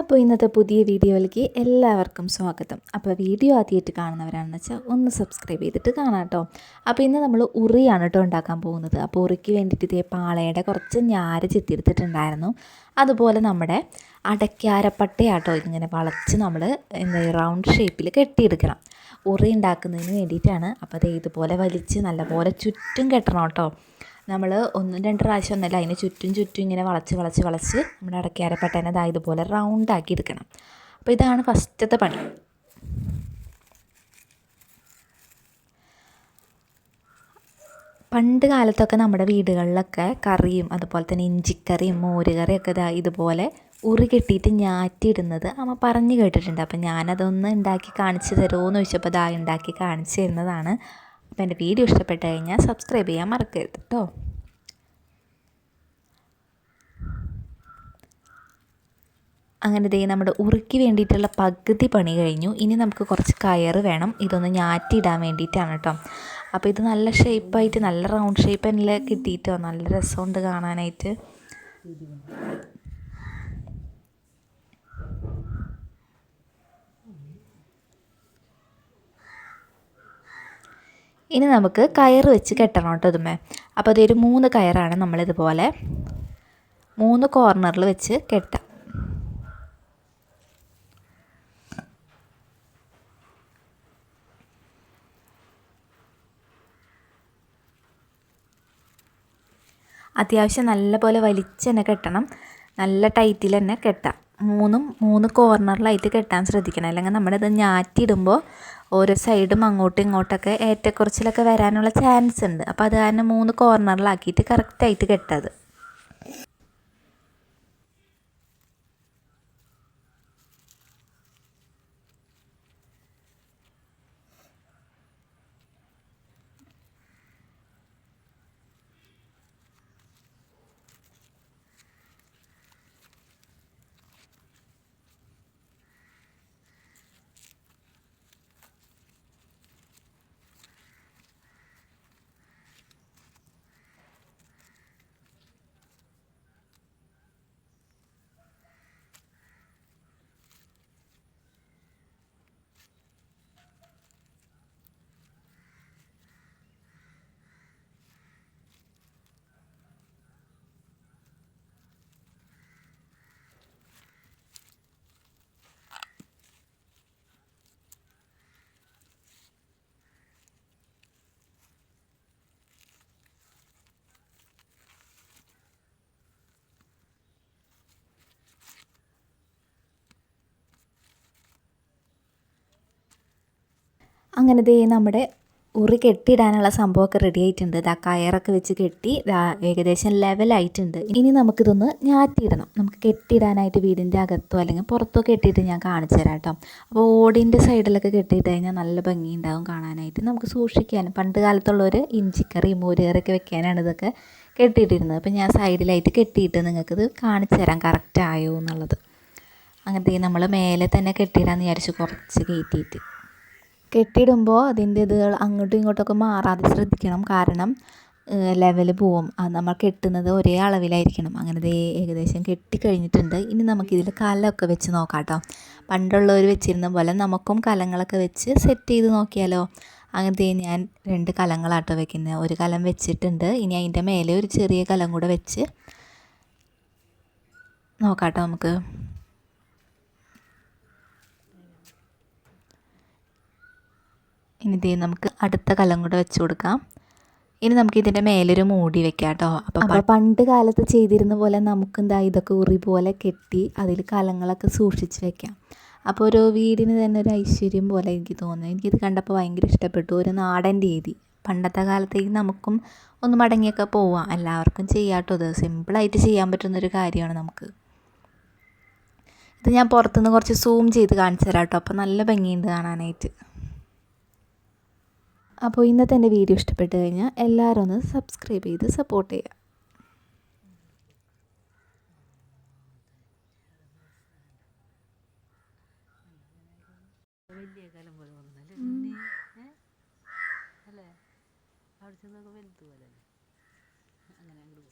അപ്പോൾ ഇന്നത്തെ പുതിയ വീഡിയോയിലേക്ക് എല്ലാവർക്കും സ്വാഗതം. അപ്പോൾ വീഡിയോ ആദ്യമായിട്ട് കാണുന്നവരാണെന്ന് വെച്ചാൽ ഒന്ന് സബ്സ്ക്രൈബ് ചെയ്തിട്ട് കാണാം കേട്ടോ അപ്പോൾ ഇന്ന് നമ്മൾ ഉറിയാണ് കേട്ടോ ഉണ്ടാക്കാൻ പോകുന്നത്. അപ്പോൾ ഉറിക്ക് വേണ്ടിയിട്ട് ഇതേ പാളയുടെ കുറച്ച് ഞാര് ചെത്തിയെടുത്തിട്ടുണ്ടായിരുന്നു. അതുപോലെ നമ്മുടെ അടയ്ക്കാരപ്പട്ടയാട്ടോ ഇങ്ങനെ വളച്ച് നമ്മൾ എന്താ റൗണ്ട് ഷേപ്പിൽ കെട്ടിയെടുക്കണം. ഉറി ഉണ്ടാക്കുന്നതിന് വേണ്ടിയിട്ടാണ്. അപ്പോൾ അത് ഇതുപോലെ വലിച്ച് നല്ലപോലെ ചുറ്റും കെട്ടണം കേട്ടോ നമ്മൾ ഒന്ന് രണ്ട് പ്രാവശ്യം ഒന്നല്ല അതിന് ചുറ്റും ചുറ്റും ഇങ്ങനെ വളച്ച് വളച്ച് വളച്ച് നമ്മുടെ അടയ്ക്കാരപ്പട്ടേനെ അതാ ഇതുപോലെ റൗണ്ട് ആക്കി എടുക്കണം. അപ്പോൾ ഇതാണ് ഫസ്റ്റത്തെ പണി. പണ്ട് കാലത്തൊക്കെ നമ്മുടെ വീടുകളിലൊക്കെ കറിയും അതുപോലെ തന്നെ ഇഞ്ചിക്കറിയും മോരുകറിയൊക്കെ ഇതാ ഇതുപോലെ ഉറി കെട്ടിയിട്ട് ഞാറ്റിയിടുന്നത് അമ്മ പറഞ്ഞു കേട്ടിട്ടുണ്ട്. അപ്പം ഞാനതൊന്ന് ഉണ്ടാക്കി കാണിച്ചു തരുമോ എന്ന് ചോദിച്ചപ്പോൾ ഇതാ ഉണ്ടാക്കി കാണിച്ചു തരുന്നതാണ് അപ്പോൾ എന്റെ വീഡിയോ ഇഷ്ടപ്പെട്ട് കഴിഞ്ഞാൽ സബ്സ്ക്രൈബ് ചെയ്യാൻ മറക്കരുത് കേട്ടോ. അങ്ങനെ ദേ നമ്മുടെ ഉറുക്കി വേണ്ടിയിട്ടുള്ള പകുതി പണി കഴിഞ്ഞു. ഇനി നമുക്ക് കുറച്ച് കയറ് വേണം. ഇതൊന്ന് ഞാറ്റിയിടാൻ വേണ്ടിയിട്ടാണ് കേട്ടോ. അപ്പോൾ ഇത് നല്ല ഷേപ്പായിട്ട് നല്ല റൗണ്ട് ഷേപ്പ് തന്നെ കിട്ടിയിട്ടോ. നല്ല രസമുണ്ട് കാണാനായിട്ട്. ഇനി നമുക്ക് കയർ വെച്ച് കെട്ടണം കേട്ടോ ഇതുമേ അപ്പോൾ അതൊരു മൂന്ന് കയറാണ് നമ്മളിതുപോലെ മൂന്ന് കോർണറിൽ വെച്ച് കെട്ടാം. അത്യാവശ്യം നല്ലപോലെ വലിച്ച് തന്നെ കെട്ടണം. നല്ല ടൈറ്റിൽ തന്നെ കെട്ടാം. മൂന്നും മൂന്ന് കോർണറിലായിട്ട് കെട്ടാൻ ശ്രദ്ധിക്കണം. അല്ലെങ്കിൽ നമ്മളിത് ഞാറ്റിയിടുമ്പോൾ ഓരോ സൈഡും അങ്ങോട്ടും ഇങ്ങോട്ടൊക്കെ ഏറ്റക്കുറച്ചിലൊക്കെ വരാനുള്ള ചാൻസ് ഉണ്ട്. അപ്പോൾ അത് കാരണം മൂന്ന് കോർണറിലാക്കിയിട്ട് കറക്റ്റായിട്ട് കെട്ടത് അങ്ങനെ ദേ നമ്മുടെ ഉറി കെട്ടിയിടാനുള്ള സംഭവമൊക്കെ റെഡി ആയിട്ടുണ്ട്. ഇതാ കയറൊക്കെ വെച്ച് കെട്ടി ഏകദേശം ലെവലായിട്ടുണ്ട് ഇനി നമുക്കിതൊന്ന് ഞാറ്റിയിടണം. നമുക്ക് കെട്ടിയിടാനായിട്ട് വീടിന്റെ അകത്തോ അല്ലെങ്കിൽ പുറത്തോ കെട്ടിയിട്ട് ഞാൻ കാണിച്ചു തരാം കേട്ടോ. അപ്പോൾ ഓടിന്റെ സൈഡിലൊക്കെ കെട്ടിയിട്ട് കഴിഞ്ഞാൽ നല്ല ഭംഗിയുണ്ടാവും കാണാനായിട്ട്. നമുക്ക് സൂക്ഷിക്കാനും പണ്ട് കാലത്തുള്ളവർ ഇഞ്ചിക്കറി മോരുകറിയൊക്കെ വെക്കാനാണ് ഇതൊക്കെ കെട്ടിയിട്ടിരുന്നത്. അപ്പോൾ ഞാൻ സൈഡിലായിട്ട് കെട്ടിയിട്ട് നിങ്ങൾക്കിത് കാണിച്ചു തരാം. കറക്റ്റ് ആയോ എന്നുള്ളത്. അങ്ങനത്തെ നമ്മൾ മേലെ തന്നെ കെട്ടിയിടാന്ന് വിചാരിച്ചു കുറച്ച് കയറ്റിയിട്ട്. കെട്ടിയിടുമ്പോൾ അതിന്റെ ഇതുകൾ അങ്ങോട്ടും ഇങ്ങോട്ടൊക്കെ മാറാതെ ശ്രദ്ധിക്കണം. കാരണം ലെവൽ പോവും. അത് നമ്മൾ കെട്ടുന്നത് ഒരേ അളവിലായിരിക്കണം. അങ്ങനെ ദേ ഏകദേശം കെട്ടി കഴിഞ്ഞിട്ടുണ്ട്. ഇനി നമുക്കിതിൽ കലമൊക്കെ വെച്ച് നോക്കാം കേട്ടോ. പണ്ടുള്ളവർ വെച്ചിരുന്ന പോലെ നമുക്കും കലങ്ങളൊക്കെ വെച്ച് സെറ്റ് ചെയ്ത് നോക്കിയാലോ? അങ്ങനത്തെ ഞാൻ രണ്ട് കലങ്ങളാട്ടോ വെക്കുന്നത് ഒരു കലം വെച്ചിട്ടുണ്ട്. ഇനി അതിന്റെ മേലെ ഒരു ചെറിയ കലം കൂടെ വെച്ച് നോക്കാം കേട്ടോ നമുക്ക്. ഇനി ഇതേ നമുക്ക് അടുത്ത കലം കൂടെ വെച്ച് കൊടുക്കാം. ഇനി നമുക്ക് ഇതിന്റെ മേലൊരു മൂടി വെക്കാം കേട്ടോ. അപ്പോൾ അപ്പോൾ പണ്ട് കാലത്ത് ചെയ്തിരുന്ന പോലെ നമുക്ക് എന്താ ഇതൊക്കെ ഉറി പോലെ കെട്ടി അതിൽ കലങ്ങളൊക്കെ സൂക്ഷിച്ച് വെക്കാം. അപ്പോൾ ഒരു വീടിന് തന്നെ ഒരു ഐശ്വര്യം പോലെ എനിക്ക് തോന്നുന്നു. എനിക്കിത് കണ്ടപ്പോൾ ഭയങ്കര ഇഷ്ടപ്പെട്ടു. ഒരു നാടൻ രീതി. പണ്ടത്തെ കാലത്തേക്ക് നമുക്കും ഒന്ന് മടങ്ങിയൊക്കെ പോവാം. എല്ലാവർക്കും ചെയ്യാട്ടോ ഇത്. സിമ്പിളായിട്ട് ചെയ്യാൻ പറ്റുന്നൊരു കാര്യമാണ് നമുക്ക്. ഇത് ഞാൻ പുറത്തുനിന്ന് കുറച്ച് സൂം ചെയ്ത് കാണിച്ചു തരാം കേട്ടോ. അപ്പോൾ നല്ല ഭംഗിയുണ്ട് കാണാനായിട്ട്. അപ്പോൾ ഇന്നത്തെ എന്റെ വീഡിയോ ഇഷ്ടപ്പെട്ട് കഴിഞ്ഞാൽ എല്ലാവരും ഒന്ന് സബ്സ്ക്രൈബ് ചെയ്ത് സപ്പോർട്ട് ചെയ്യുക. വലിയ കലം വന്നല്ലേ അല്ലേ അങ്ങനെ അങ്ങോട്ട്